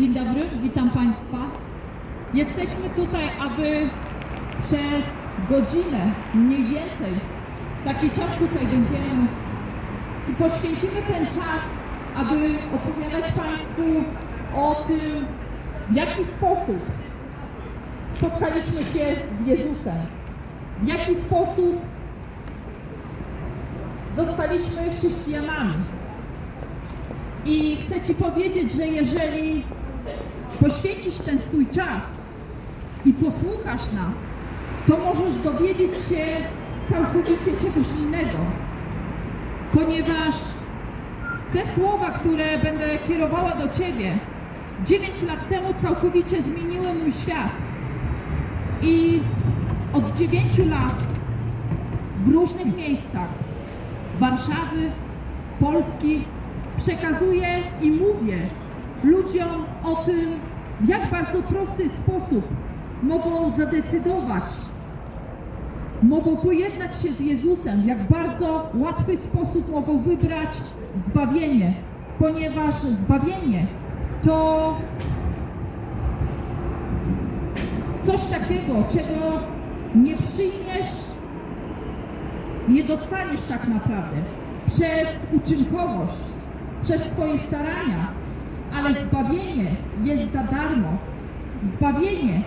Dzień dobry, witam Państwa. Jesteśmy tutaj, aby przez godzinę, mniej więcej, taki czas tutaj będziemy i poświęcimy ten czas, aby opowiadać Państwu o tym, w jaki sposób spotkaliśmy się z Jezusem, w jaki sposób zostaliśmy chrześcijanami. I chcę Ci powiedzieć, że jeżeli poświęcisz ten swój czas i posłuchasz nas, to możesz dowiedzieć się całkowicie czegoś innego. Ponieważ te słowa, które będę kierowała do Ciebie, 9 lat temu całkowicie zmieniły mój świat. I od 9 lat w różnych miejscach Warszawy, Polski przekazuję i mówię ludziom o tym, w jak bardzo prosty sposób mogą zadecydować, mogą pojednać się z Jezusem, w jak bardzo łatwy sposób mogą wybrać zbawienie, ponieważ zbawienie to coś takiego, czego nie przyjmiesz nie dostaniesz tak naprawdę przez uczynkowość, przez swoje starania, ale zbawienie jest za darmo. Zbawienie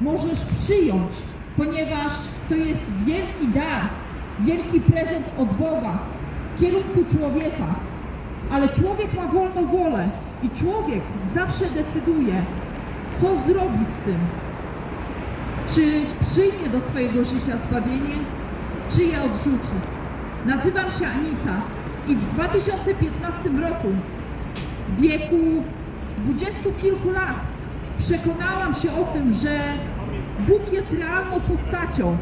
możesz przyjąć, ponieważ to jest wielki dar, wielki prezent od Boga w kierunku człowieka. Ale człowiek ma wolną wolę i człowiek zawsze decyduje, co zrobi z tym. Czy przyjmie do swojego życia zbawienie, czy je odrzuci. Nazywam się Anita i w 2015 roku, wieku dwudziestu kilku lat, przekonałam się o tym, że Bóg jest realną postacią,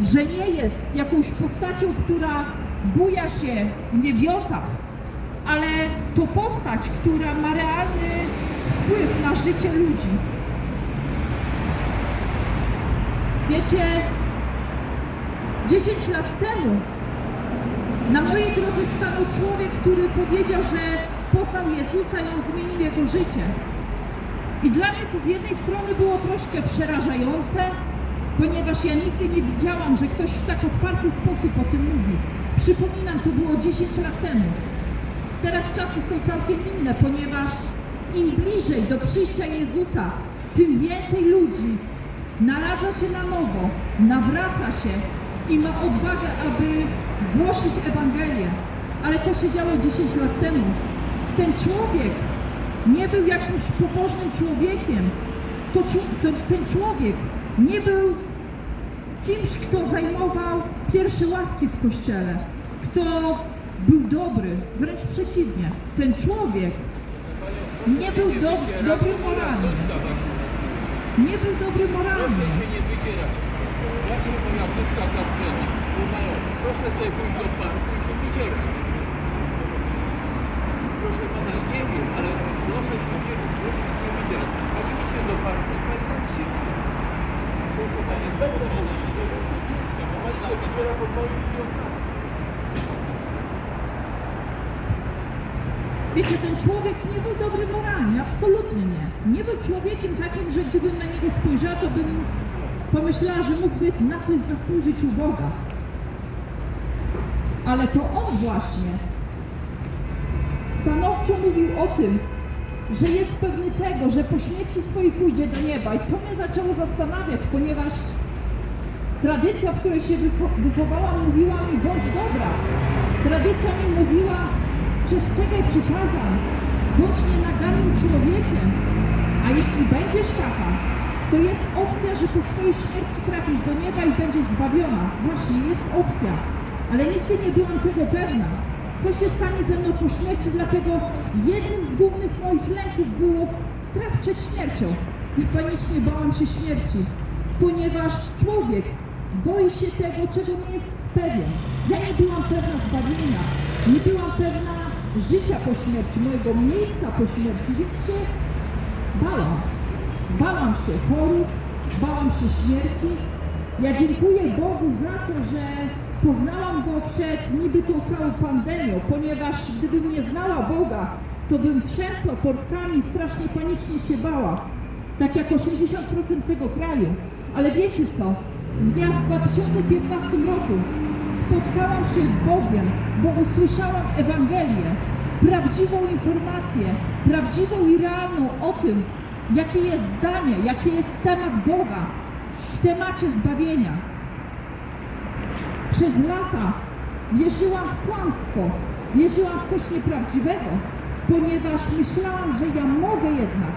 że nie jest jakąś postacią, która buja się w niebiosach, ale to postać, która ma realny wpływ na życie ludzi. Wiecie, 10 lat temu na mojej drodze stanął człowiek, który powiedział, że poznał Jezusa i on zmienił jego życie. I dla mnie to z jednej strony było troszkę przerażające, ponieważ ja nigdy nie widziałam, że ktoś w tak otwarty sposób o tym mówi. Przypominam, to było 10 lat temu. Teraz czasy są całkiem inne, ponieważ im bliżej do przyjścia Jezusa, tym więcej ludzi naradza się na nowo, nawraca się i ma odwagę, aby głosić Ewangelię. Ale to się działo 10 lat temu. Ten człowiek nie był jakimś pobożnym człowiekiem. To, to, ten człowiek nie był kimś, kto zajmował pierwsze ławki w kościele, kto był dobry, wręcz przeciwnie. Ten człowiek nie był dobry, dobry moralnie. Nie był dobry moralnie. Proszę sobie pójść do parku i się wydzierać. Proszę pana, nie wiem, ale proszę się nie, się nie wydzierać. Pani idzie do parku pani tam siedzi. Proszę pani, wnuczka, bo pani się wydziera po całym. Wiecie, ten człowiek nie był dobry moralnie, absolutnie nie. Nie był człowiekiem takim, że gdybym na niego spojrzała, to bym pomyślała, że mógłby na coś zasłużyć u Boga. Ale to on właśnie stanowczo mówił o tym, że jest pewny tego, że po śmierci swojej pójdzie do nieba. I to mnie zaczęło zastanawiać, ponieważ tradycja, w której się wycho- wychowałam, mówiła mi bądź dobra. Tradycja mi mówiła przestrzegaj przykazań, bądź nienagannym człowiekiem. A jeśli będziesz taka, to jest opcja, że po swojej śmierci trafisz do nieba i będziesz zbawiona. Właśnie, jest opcja. Ale nigdy nie byłam tego pewna. Co się stanie ze mną po śmierci, dlatego jednym z głównych moich lęków było strach przed śmiercią. Ja panicznie bałam się śmierci, ponieważ człowiek boi się tego, czego nie jest pewien. Ja nie byłam pewna zbawienia, nie byłam pewna życia po śmierci, mojego miejsca po śmierci, więc się bałam. Bałam się chorób, bałam się śmierci. Ja dziękuję Bogu za to, że poznałam Przed niby tą całą pandemią, ponieważ gdybym nie znała Boga, to bym trzęsła portkami, strasznie panicznie się bała. Tak jak 80% tego kraju. Ale wiecie co? W dniach w 2015 roku spotkałam się z Bogiem, bo usłyszałam Ewangelię, prawdziwą informację, prawdziwą i realną o tym, jakie jest zdanie, jaki jest temat Boga w temacie zbawienia. Przez lata wierzyłam w kłamstwo, wierzyłam w coś nieprawdziwego, ponieważ myślałam, że ja mogę jednak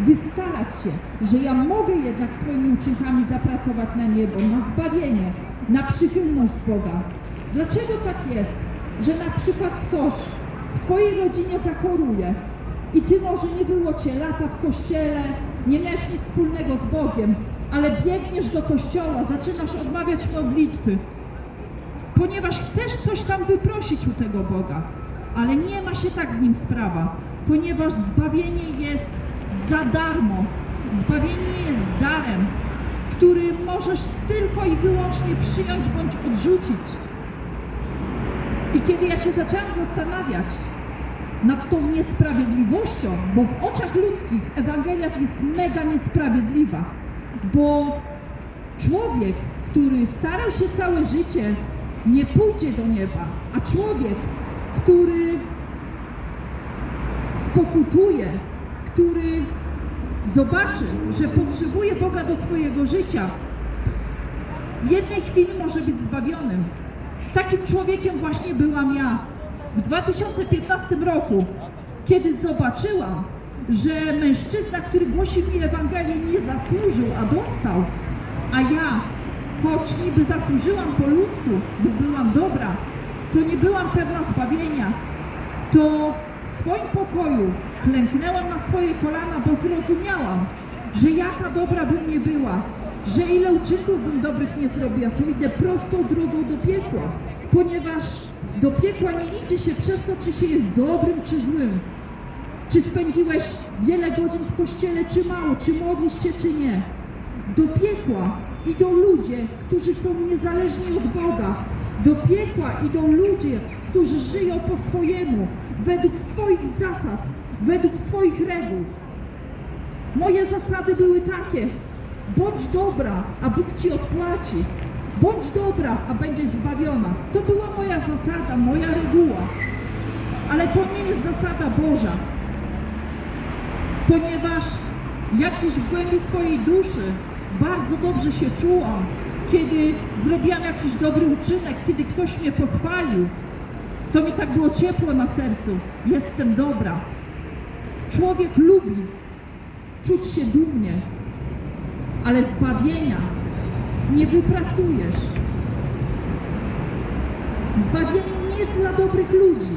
wystarać się, że ja mogę jednak swoimi uczynkami zapracować na niebo, na zbawienie, na przychylność Boga. Dlaczego tak jest, że na przykład ktoś w Twojej rodzinie zachoruje i Ty może nie było Cię lata w kościele, nie miałeś nic wspólnego z Bogiem, ale biegniesz do kościoła, zaczynasz odmawiać modlitwy, ponieważ chcesz coś tam wyprosić u tego Boga, ale nie ma się tak z nim sprawa, ponieważ zbawienie jest za darmo. Zbawienie jest darem, który możesz tylko i wyłącznie przyjąć bądź odrzucić. I kiedy ja się zaczęłam zastanawiać nad tą niesprawiedliwością, bo w oczach ludzkich Ewangelia jest mega niesprawiedliwa, bo człowiek, który starał się całe życie, nie pójdzie do nieba, a człowiek, który spokutuje, który zobaczy, że potrzebuje Boga do swojego życia, w jednej chwili może być zbawionym. Takim człowiekiem właśnie byłam ja. W 2015 roku, kiedy zobaczyłam, że mężczyzna, który głosił mi Ewangelię, nie zasłużył, a dostał, a ja, choć niby zasłużyłam po ludzku, bo byłam dobra, to nie byłam pewna zbawienia, to w swoim pokoju klęknęłam na swoje kolana, bo zrozumiałam, że jaka dobra bym nie była, że ile uczynków bym dobrych nie zrobiła, to idę prostą drogą do piekła, ponieważ do piekła nie idzie się przez to, czy się jest dobrym, czy złym. Czy spędziłeś wiele godzin w kościele, czy mało, czy modlisz się, czy nie. Do piekła idą ludzie, którzy są niezależni od Boga. Do piekła idą ludzie, którzy żyją po swojemu, według swoich zasad, według swoich reguł. Moje zasady były takie: bądź dobra, a Bóg ci odpłaci. Bądź dobra, a będziesz zbawiona. To była moja zasada, moja reguła. Ale to nie jest zasada Boża. Ponieważ ja gdzieś w głębi swojej duszy bardzo dobrze się czułam, kiedy zrobiłam jakiś dobry uczynek, kiedy ktoś mnie pochwalił. To mi tak było ciepło na sercu. Jestem dobra. Człowiek lubi czuć się dumnie, ale zbawienia nie wypracujesz. Zbawienie nie jest dla dobrych ludzi.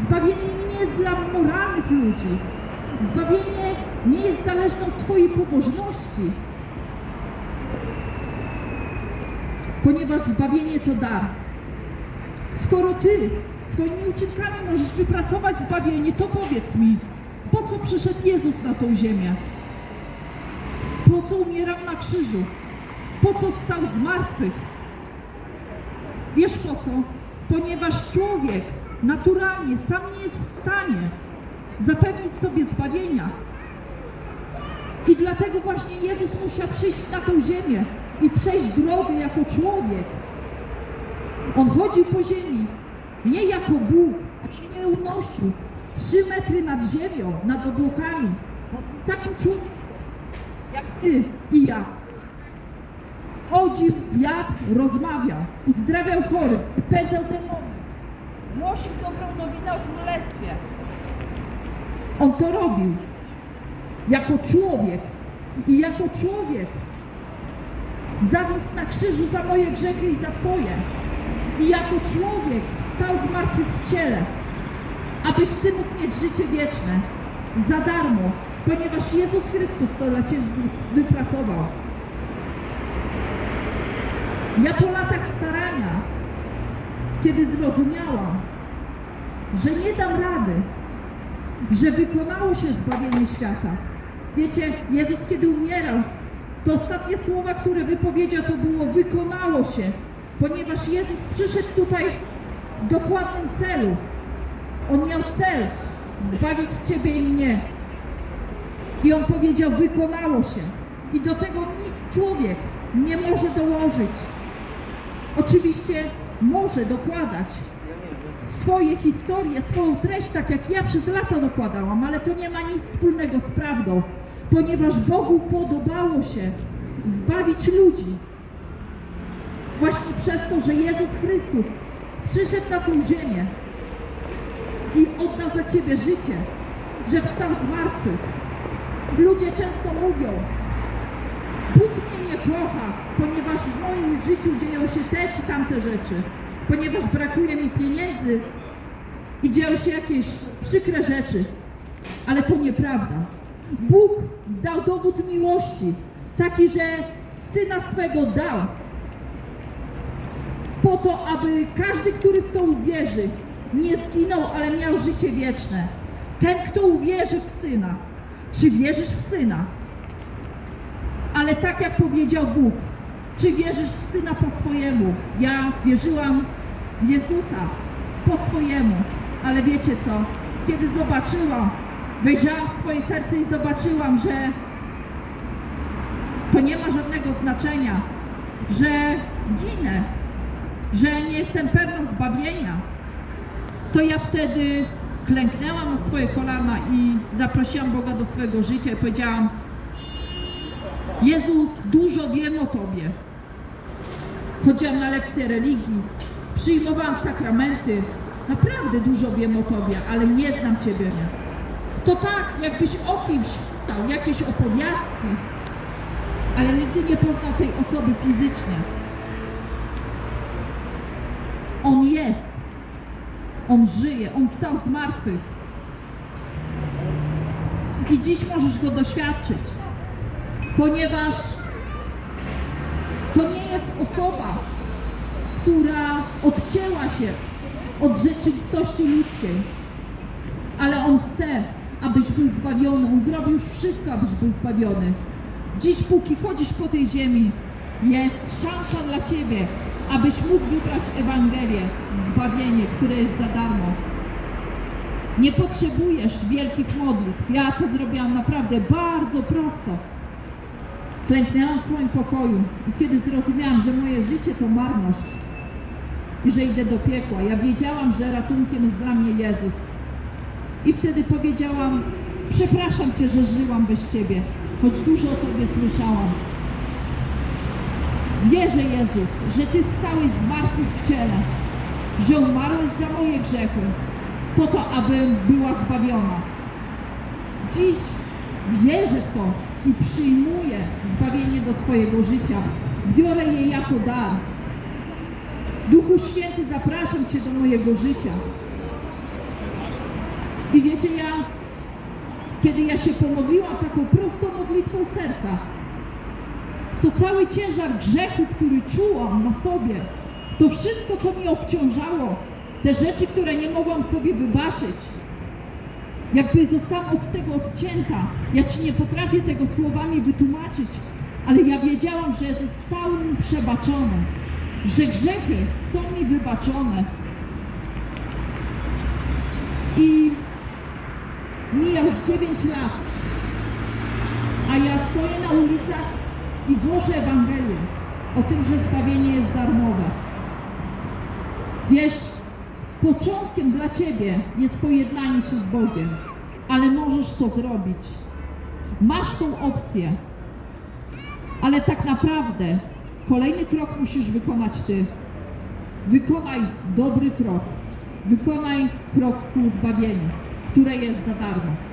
Zbawienie nie jest dla moralnych ludzi. Zbawienie nie jest zależne od Twojej pobożności. Ponieważ zbawienie to dar. Skoro Ty swoimi uczynkami możesz wypracować zbawienie, to powiedz mi, po co przyszedł Jezus na tą ziemię? Po co umierał na krzyżu? Po co stał z martwych? Wiesz po co? Ponieważ człowiek naturalnie sam nie jest w stanie zapewnić sobie zbawienia. I dlatego właśnie Jezus musiał przyjść na tą ziemię i przejść drogę jako człowiek. On chodził po ziemi, nie jako Bóg, się nie unosił. Trzy metry nad ziemią, nad obłokami. Takim człowiekiem jak ty i ja. Chodził, jadł, rozmawiał, uzdrawiał chorych, pędzał demony, głosił dobrą nowinę o królestwie. On to robił jako człowiek i jako człowiek zawisł na krzyżu za moje grzechy i za twoje. I jako człowiek wstał z martwych w ciele, abyś ty mógł mieć życie wieczne za darmo, ponieważ Jezus Chrystus to dla ciebie wypracował. Ja po latach starania, kiedy zrozumiałam, że nie dam rady, że wykonało się zbawienie świata. Wiecie, Jezus kiedy umierał, to ostatnie słowa, które wypowiedział, to było wykonało się, ponieważ Jezus przyszedł tutaj w dokładnym celu. On miał cel, zbawić Ciebie i mnie. I On powiedział, wykonało się. I do tego nic człowiek nie może dołożyć. Oczywiście może dokładać swoje historie, swoją treść, tak jak ja przez lata dokładałam, ale to nie ma nic wspólnego z prawdą, ponieważ Bogu podobało się zbawić ludzi. Właśnie przez to, że Jezus Chrystus przyszedł na tą ziemię i oddał za Ciebie życie, że wstał z martwych. Ludzie często mówią, Bóg mnie nie kocha, ponieważ w moim życiu dzieją się te czy tamte rzeczy, ponieważ brakuje mi pieniędzy i dzieją się jakieś przykre rzeczy. Ale to nieprawda. Bóg dał dowód miłości, taki, że syna swego dał, po to, aby każdy, który w to uwierzy, nie zginął, ale miał życie wieczne. Ten, kto uwierzy w syna, czy wierzysz w syna? Ale tak jak powiedział Bóg, czy wierzysz w Syna po swojemu? Ja wierzyłam w Jezusa po swojemu, ale wiecie co? Kiedy zobaczyłam, wejrzałam w swoje serce i zobaczyłam, że to nie ma żadnego znaczenia, że ginę, że nie jestem pewna zbawienia, to ja wtedy klęknęłam na swoje kolana i zaprosiłam Boga do swojego życia i powiedziałam, Jezu, dużo wiem o Tobie. Chodziłam na lekcje religii, przyjmowałam sakramenty. Naprawdę dużo wiem o Tobie, ale nie znam Ciebie. To tak, jakbyś o kimś dał jakieś opowiastki, ale nigdy nie poznał tej osoby fizycznie. On jest. On żyje. On wstał z martwych. I dziś możesz go doświadczyć ponieważ jest osoba, która odcięła się od rzeczywistości ludzkiej, ale On chce, abyś był zbawiony. On zrobił już wszystko, abyś był zbawiony. Dziś, póki chodzisz po tej ziemi, jest szansa dla Ciebie, abyś mógł wybrać Ewangelię, zbawienie, które jest za darmo. Nie potrzebujesz wielkich modlitw. Ja to zrobiłam naprawdę bardzo prosto. Klęknęłam w swoim pokoju i kiedy zrozumiałam, że moje życie to marność i że idę do piekła, ja wiedziałam, że ratunkiem jest dla mnie Jezus. I wtedy powiedziałam, przepraszam Cię, że żyłam bez Ciebie, choć dużo o Tobie słyszałam. Wierzę, Jezus, że Ty wstałeś z martwych w ciele, że umarłeś za moje grzechy, po to, abym była zbawiona. Dziś wierzę w to i przyjmuję zbawienie do swojego życia. Biorę je jako dar. Duchu Święty, zapraszam Cię do mojego życia. I wiecie, ja, kiedy ja się pomodliłam taką prostą modlitwą serca, to cały ciężar grzechu, który czułam na sobie, to wszystko, co mi obciążało, te rzeczy, które nie mogłam sobie wybaczyć, jakby zostałam od tego odcięta. Ja Ci nie potrafię tego słowami wytłumaczyć, ale ja wiedziałam, że zostały mi przebaczone, że grzechy są mi wybaczone. I mija już 9 lat, a ja stoję na ulicach i głoszę Ewangelię o tym, że zbawienie jest darmowe. Wiesz, początkiem dla Ciebie jest pojednanie się z Bogiem, ale możesz to zrobić. Masz tą opcję, ale tak naprawdę kolejny krok musisz wykonać Ty. Wykonaj dobry krok. Wykonaj krok ku zbawieniu, które jest za darmo.